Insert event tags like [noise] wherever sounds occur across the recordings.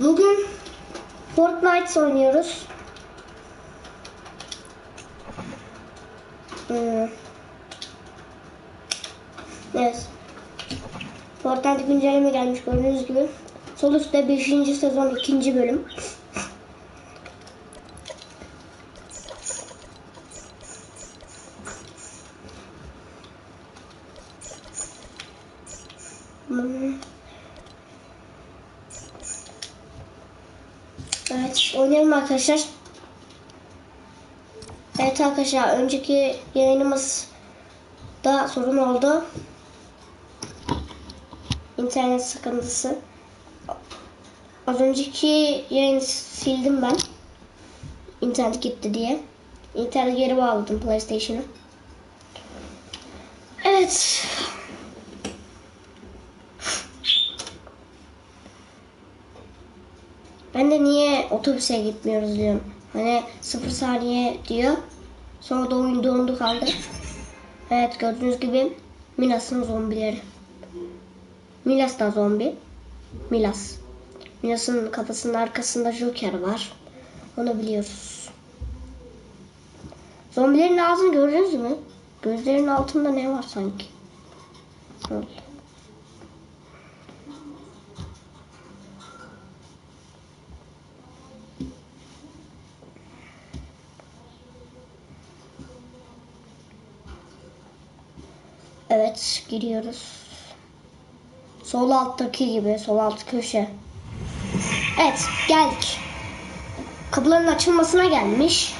Bugün Fortnite oynuyoruz. Hmm. Evet. Fortnite güncelleme gelmiş gördüğünüz gibi. Sol üstte 5. sezon 2. bölüm. Hmm. Evet, oynayalım arkadaşlar. Evet arkadaşlar, önceki yayınımız da sorun oldu. İnternet sıkıntısı. Az önceki yayını sildim ben. İnternet gitti diye. İnternet geri bağladım PlayStation'a. Evet. Ben de niye otobüse gitmiyoruz diyorum. Hani sıfır saniye diyor. Sonra da oyun dondu kaldı. Evet gördüğünüz gibi Milas'ın zombileri. Milas da zombi. Milas. Milas'ın kafasının arkasında Joker var. Onu biliyoruz. Zombilerin ağzını gördünüz mü? Gözlerinin altında ne var sanki? Öyle. Evet giriyoruz. Sol alttaki gibi sol alt köşe. Evet geldik. Kapıların açılmasına gelmiş.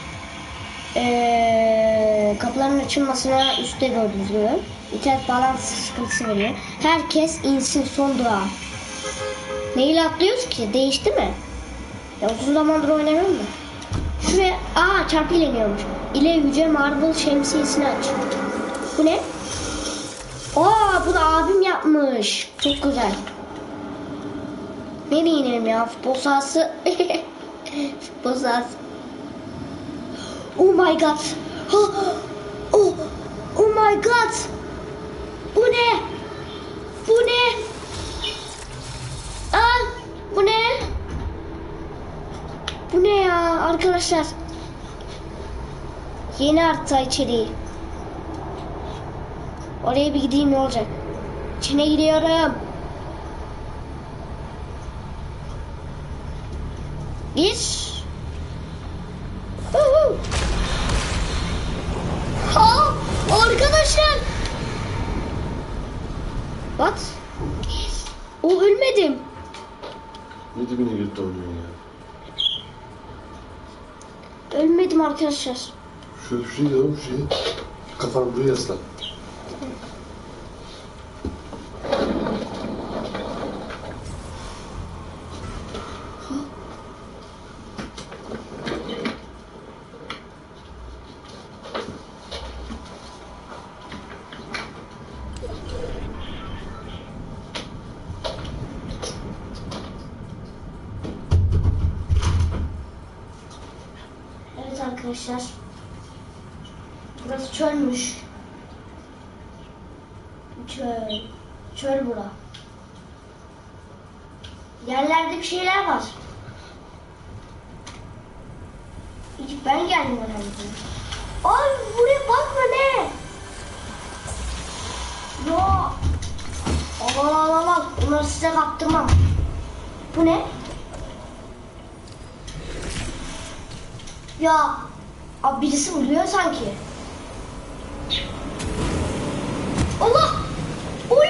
Ee, kapıların açılmasına üstte gördüğünüz gibi. İnternet bağlantısı sıkıntısı veriyor. Herkes insin son dua. Neyle atlıyoruz ki? Değişti mi? Ya uzun zamandır oynamıyorum da. Şuraya aa çarpı ileniyormuş. İle yüce marble şemsiyesini aç. Bu ne? Aa bunu abim yapmış. Çok güzel. Nereye inelim ya? Futbol sahası. [laughs] Futbol sahası. Oh my god. Oh, oh, my god. Bu ne? Bu ne? Aa, bu ne? Bu ne ya arkadaşlar? Yeni harita içeriği. Oraya bir gideyim ne olacak? İçine gidiyorum. Gir. Ha, arkadaşlar. What? O ölmedim. Ne dibine girdi oynuyor ya? Ölmedim arkadaşlar. Şöyle şuraya yavrum şuraya. Kafanı buraya yasla. Arkadaşlar. Burası çölmüş. Çöl. Çöl bura. Yerlerde bir şeyler var. Hiç ben geldim herhalde. Ay buraya bakma ne? Ya. Aman aman aman. Bunları size kaptırmam. Bu ne? Ya abi birisi vuruyor sanki. Allah! Oy!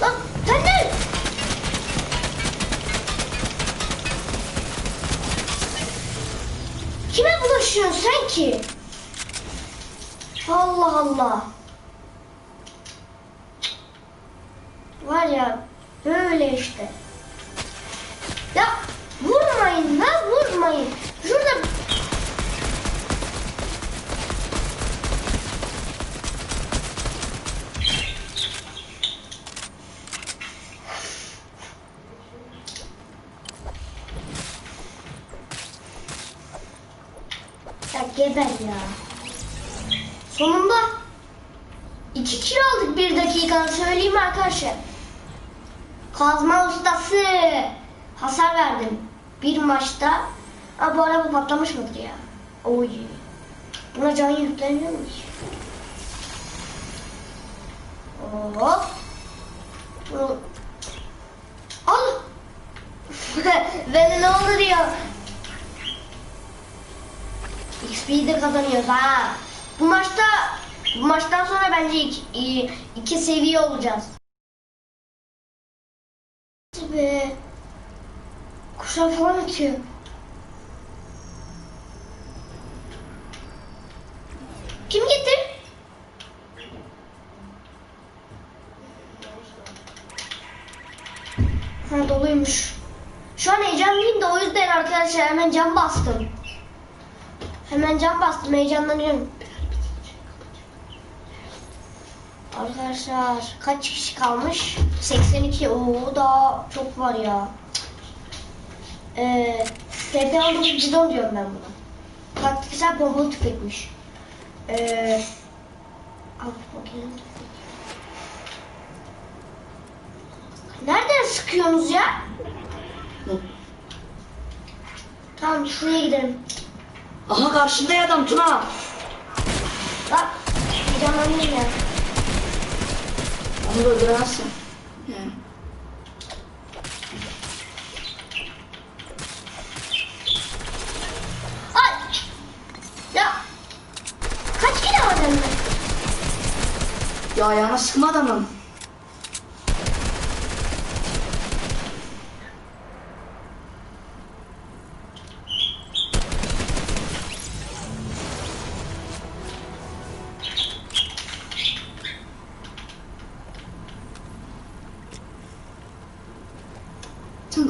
Lan sen ne? Kime bulaşıyorsun sen ki? Allah Allah. Var ya böyle işte. Ya vurmayın lan vurmayın. Şurada Ya geber ya. Sonunda iki kilo aldık bir dakikada söyleyeyim arkadaşlar. Kazma ustası. hasar verdim bir maçta. Ama bu araba patlamış mıdır ya? Oy. Buna can yükleniyor mu? Hop. Bu- Al. Beni ne olur ya? XP'yi de kazanıyoruz ha. Bu maçta bu maçtan sonra bence iki, iki seviye olacağız. Be. Kuşlar falan atıyor. Kim getir? Ha doluymuş. Şu an heyecanlıyım da o yüzden arkadaşlar hemen cam bastım. Hemen cam bastım heyecanlanıyorum. Arkadaşlar kaç kişi kalmış? 82. Oo daha çok var ya. Ee, TP 19 bidon diyorum ben buna. Taktiksel pompalı tüfekmiş. Ee, al bakayım. Nereden sıkıyorsunuz ya? Tamam şuraya gidelim. Aha karşında ya adam Tuna. Bak heyecanlandım ya. Onu öldüremezsin. Yani. Ay! Ya! Kaç kilo sende? Ya ayağına sıkma adamın.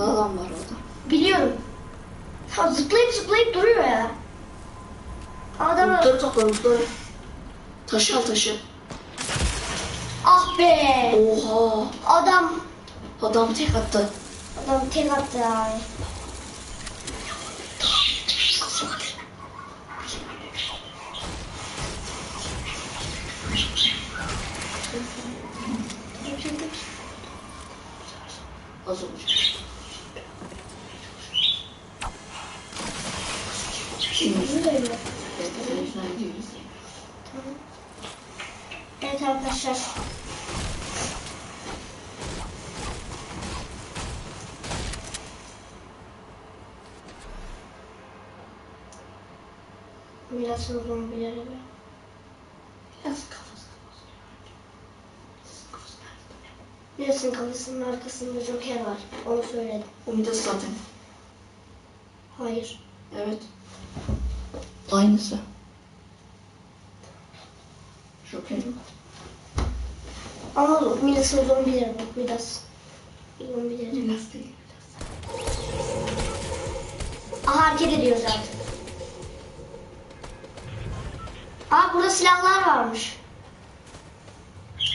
Adam var orada. Biliyorum. Ya zıplayıp zıplayıp duruyor ya. Adamı... Mutları topla mutları. Taşı al taşı. Ah be! Oha. Adam... Adam tek attı. Adam tek attı ya. Az olacak. Evet arkadaşlar. Biraz uzun bir yere. Biraz kafası. Birazın kafasının arkasında Joker var. Onu söyledim. Midas zaten. Hayır. Evet. Aynısı. Joker'in. Ama Midas'ın yere bak. Midas. Yere. Midas değil. Aha hareket ediyor zaten. Aa burada silahlar varmış.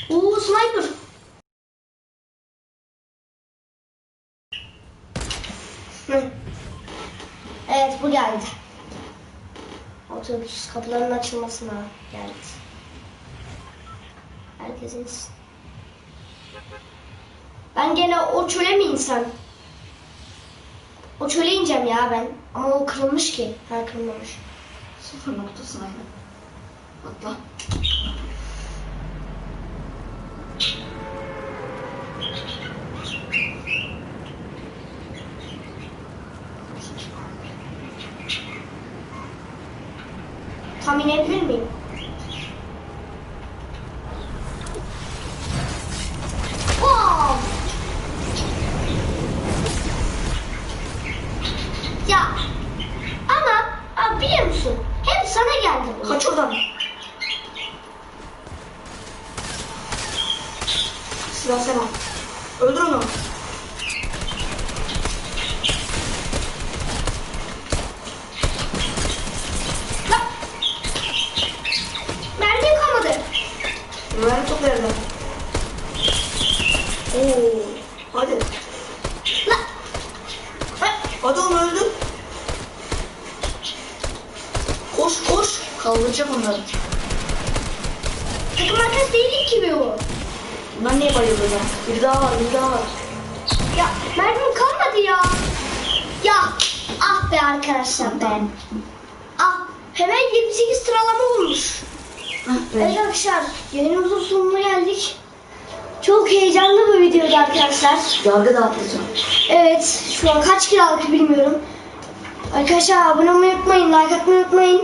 Oo sniper. Hı. Evet bu geldi. Otobüs kapılarının açılmasına geldi. Herkesin. Ben gene o çöle mi insem? O çöle ineceğim ya ben. Ama o kırılmış ki. Ha kırılmamış. Sıfır noktasına. Atla. Tam inebilir miyim? Ya ama abi biliyor musun? Sana geldi bu. Kaç oradan. Silah sen. Öldür onu. Lan! Mermim kalmadı. Mübarek topla yerden. Oo. Hadi. Onu öldür. Koş koş. Kaldıracak onları. Takım arkadaş değilim ki bu. Bunlar niye bayıldı lan? Bir daha var, bir daha var. Ya mermim kalmadı ya. Ah be arkadaşlar be. Ah hemen 28 sıralama olmuş. Evet be. arkadaşlar yayınımızın sonuna geldik. Çok heyecanlı bir videoydu arkadaşlar. Yargı dağıtacağım. Evet şu an kaç kilo aldık bilmiyorum. Arkadaşlar abone olmayı unutmayın, like atmayı unutmayın.